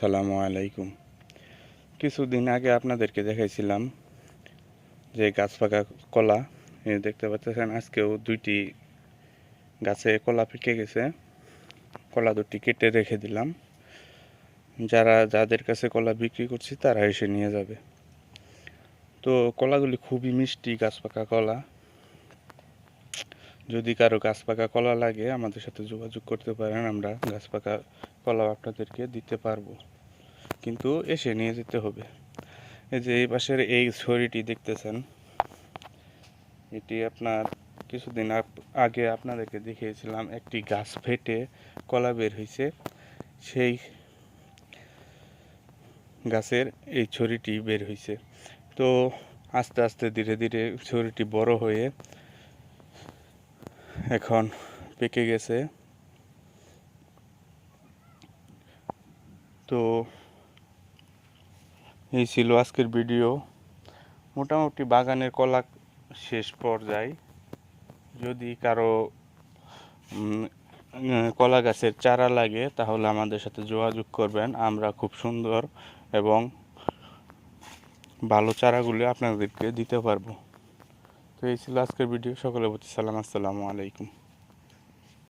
সালামু আলাইকুম। কিছুদিন আগে আপনাদেরকে দেখাইছিলাম যে গাছ পাকা কলা দেখতে পাচ্ছেন, আজকেও দুইটি গাছে কলা পেকে গেছে। কলা দুটি কেটে রেখে দিলাম। যারা, যাদের কাছে কলা বিক্রি করছি, তারা এসে নিয়ে যাবে। তো কলাগুলি খুবই মিষ্টি গাছ পাকা কলা। যদি কারও গাছ পাকা কলা লাগে, আমাদের সাথে যোগাযোগ করতে পারেন, আমরা গাছ পাকা কলা আপনাদেরকে দিতে পারব। কিন্তু এসে নিয়ে যেতে হবে। এই যে এই পাশের এই ছড়িটি দেখতেছেন, এটি আপনার কিছুদিন আগে আপনাদেরকে দেখিয়েছিলাম, একটি গাছ ফেটে কলা বের হয়েছে সেই গাছের এই ছড়িটি বের হয়েছে তো আস্তে আস্তে ধীরে ধীরে ছড়িটি বড় হয়ে এখন পেকে গেছে। তো এই ছিল আজকের ভিডিও মোটামুটি বাগানের কলা শেষ পর্যায়ে। যদি কারও কলা গাছের চারা লাগে, তাহলে আমাদের সাথে যোগাযোগ করবেন। আমরা খুব সুন্দর এবং ভালো চারাগুলি আপনাদেরকে দিতে পারব। তো এই ছিল আজকের ভিডিও। সকলের প্রতি সালাম আসসালামু আলাইকুম।